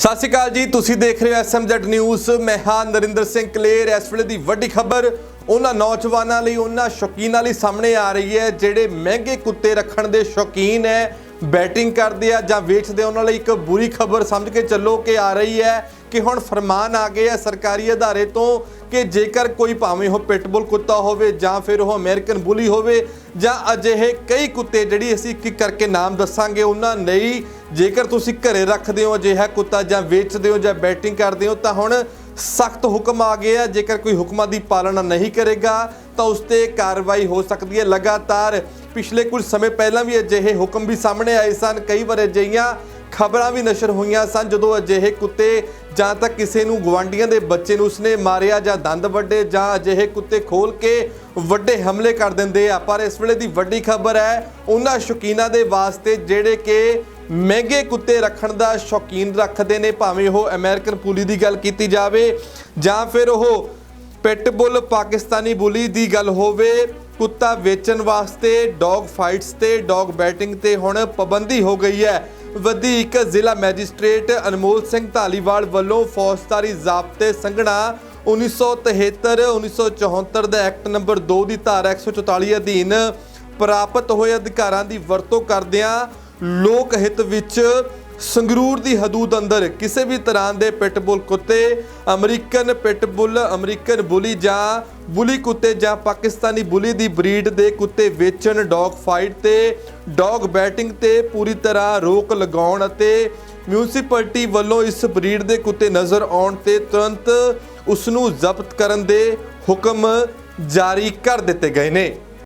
ਸਤਿ ਸ਼੍ਰੀ ਅਕਾਲ ਜੀ, ਤੁਸੀਂ ਦੇਖ ਰਹੇ ਹੋ ਐਸਐਮਜ਼ੈਡ ਨਿਊਜ਼ ਮੈਂ ਹਾਂ ਨਰਿੰਦਰ ਸਿੰਘ ਕਲੇਰ। ਇਸ ਵੇਲੇ ਦੀ ਵੱਡੀ ਖਬਰ ਉਹਨਾਂ ਨੌਜਵਾਨਾਂ ਲਈ, ਉਹਨਾਂ ਸ਼ੌਕੀਨਾਂ ਲਈ ਸਾਹਮਣੇ ਆ ਰਹੀ ਹੈ, ਜਿਹੜੇ ਮਹਿੰਗੇ ਕੁੱਤੇ ਰੱਖਣ ਦੇ ਸ਼ੌਕੀਨ ਹੈ। ਬੈਟਿੰਗ ਕਰਦੇ ਆ ਜਾਂ ਵੇਚਦੇ ਆ, ਉਹਨਾਂ ਲਈ ਇੱਕ ਬੁਰੀ ਖਬਰ ਸਮਝ ਕੇ ਚੱਲੋ ਕਿ ਆ ਰਹੀ ਹੈ ਕਿ ਹੁਣ ਫਰਮਾਨ ਆ ਗਏ ਆ ਸਰਕਾਰੀ ਅਦਾਰੇ ਤੋਂ ਕਿ ਜੇਕਰ ਕੋਈ ਭਾਵੇਂ ਉਹ ਪਿਟਬੁਲ ਕੁੱਤਾ ਹੋਵੇ ਜਾਂ ਫਿਰ ਉਹ ਅਮਰੀਕਨ ਬੁਲੀ ਹੋਵੇ ਜਾਂ ਅਜਿਹੇ ਕਈ ਕੁੱਤੇ ਜਿਹੜੀ ਅਸੀਂ ਇੱਕ ਇੱਕ ਕਰਕੇ ਨਾਮ ਦੱਸਾਂਗੇ ਉਹਨਾਂ ਲਈ ਜੇਕਰ ਤੁਸੀਂ ਘਰੇ ਰੱਖਦੇ ਹੋ ਅਜਿਹਾ ਕੁੱਤਾ ਜਾਂ ਵੇਚਦੇ ਹੋ ਜਾਂ ਬੈਟਿੰਗ ਕਰਦੇ ਹੋ ਤਾਂ ਹੁਣ ਸਖਤ ਹੁਕਮ ਆ ਗਏ ਆ। ਜੇਕਰ ਕੋਈ ਹੁਕਮਾਂ ਦੀ ਪਾਲਣਾ ਨਹੀਂ ਕਰੇਗਾ ਤਾਂ ਉਸ ਤੇ ਕਾਰਵਾਈ ਹੋ ਸਕਦੀ ਹੈ। ਲਗਾਤਾਰ ਪਿਛਲੇ ਕੁਝ ਸਮੇਂ ਪਹਿਲਾਂ ਵੀ ਅਜਿਹੇ ਹੁਕਮ ਵੀ ਸਾਹਮਣੇ ਆਏ ਸਨ। ਕਈ ਵਾਰ ਅਜਿਹੀਆਂ ਖਬਰਾਂ ਵੀ ਨਸ਼ਰ ਹੋਈਆਂ ਸਨ, ਜਦੋਂ ਅਜਿਹੇ ਕੁੱਤੇ ਜਾਂ ਤਾਂ ਕਿਸੇ ਨੂੰ ਗਵਾਂਡੀਆਂ ਦੇ ਬੱਚੇ ਨੂੰ ਉਸਨੇ ਮਾਰਿਆ ਜਾਂ ਦੰਦ ਵੱਡੇ ਜਾਂ ਅਜਿਹੇ ਕੁੱਤੇ ਖੋਲ ਕੇ ਵੱਡੇ ਹਮਲੇ ਕਰ ਦਿੰਦੇ ਆ। ਪਰ ਇਸ ਵੇਲੇ ਦੀ ਵੱਡੀ ਖਬਰ ਹੈ, ਉਹਨਾਂ ਸ਼ੌਕੀਨਾਂ ਦੇ ਵਾਸਤੇ ਜਿਹੜੇ ਕਿ ਮਹਿੰਗੇ ਕੁੱਤੇ ਰੱਖਣ ਦਾ ਸ਼ੌਕੀਨ ਰੱਖਦੇ ਨੇ, ਭਾਵੇਂ ਉਹ ਅਮਰੀਕਨ ਪੁਲੀ ਦੀ ਗੱਲ ਕੀਤੀ ਜਾਵੇ ਜਾਂ ਫਿਰ ਉਹ ਪਿਟਬੁਲ ਪਾਕਿਸਤਾਨੀ ਬੁਲੀ ਦੀ ਗੱਲ ਹੋਵੇ। ਕੁੱਤਾ ਵੇਚਣ ਵਾਸਤੇ ਡੌਗ ਫਾਈਟਸ ਤੇ ਡੌਗ ਬੈਟਿੰਗ ਤੇ ਹੁਣ ਪਾਬੰਦੀ ਹੋ ਗਈ ਹੈ। ਵਧੀਕ ਜ਼ਿਲ੍ਹਾ ਮੈਜਿਸਟ੍ਰੇਟ ਅਨਮੋਲ ਸਿੰਘ ਢਾਲੀਵਾਲ ਵੱਲੋਂ ਫੌਜਦਾਰੀ ਜ਼ਾਬਤੇ ਸੰਘਣਾ 1973 1974 ਦਾ ਐਕਟ ਨੰਬਰ 2 ਦੀ ਧਾਰਾ 144 ਅਧੀਨ ਪ੍ਰਾਪਤ ਹੋਏ ਅਧਿਕਾਰਾਂ ਦੀ ਵਰਤੋਂ ਕਰਦਿਆਂ ਲੋਕ ਹਿੱਤ ਵਿੱਚ ਸੰਗਰੂਰ ਦੀ ਹਦੂਦ ਅੰਦਰ ਕਿਸੇ ਵੀ ਤਰ੍ਹਾਂ ਦੇ ਪਿਟਬੁਲ ਕੁੱਤੇ, ਅਮਰੀਕਨ ਪਿਟਬੁਲ, ਅਮਰੀਕਨ ਬੁਲੀ ਜਾਂ ਬੁਲੀ ਕੁੱਤੇ ਜਾਂ ਪਾਕਿਸਤਾਨੀ ਬੁਲੀ ਦੀ ਬਰੀਡ ਦੇ ਕੁੱਤੇ ਵੇਚਣ, ਡੌਗ ਫਾਈਟ ਤੇ ਡੌਗ ਬੈਟਿੰਗ ਤੇ ਪੂਰੀ ਤਰ੍ਹਾਂ ਰੋਕ ਲਗਾਉਣ ਅਤੇ ਮਿਊਨਿਸਪੈਲਿਟੀ ਵੱਲੋਂ ਇਸ ਬਰੀਡ ਦੇ ਕੁੱਤੇ ਨਜ਼ਰ ਆਉਣ ਤੇ ਤੁਰੰਤ ਉਸ ਨੂੰ ਜ਼ਬਤ ਕਰਨ ਦੇ ਹੁਕਮ ਜਾਰੀ ਕਰ ਦਿੱਤੇ ਗਏ ਨੇ।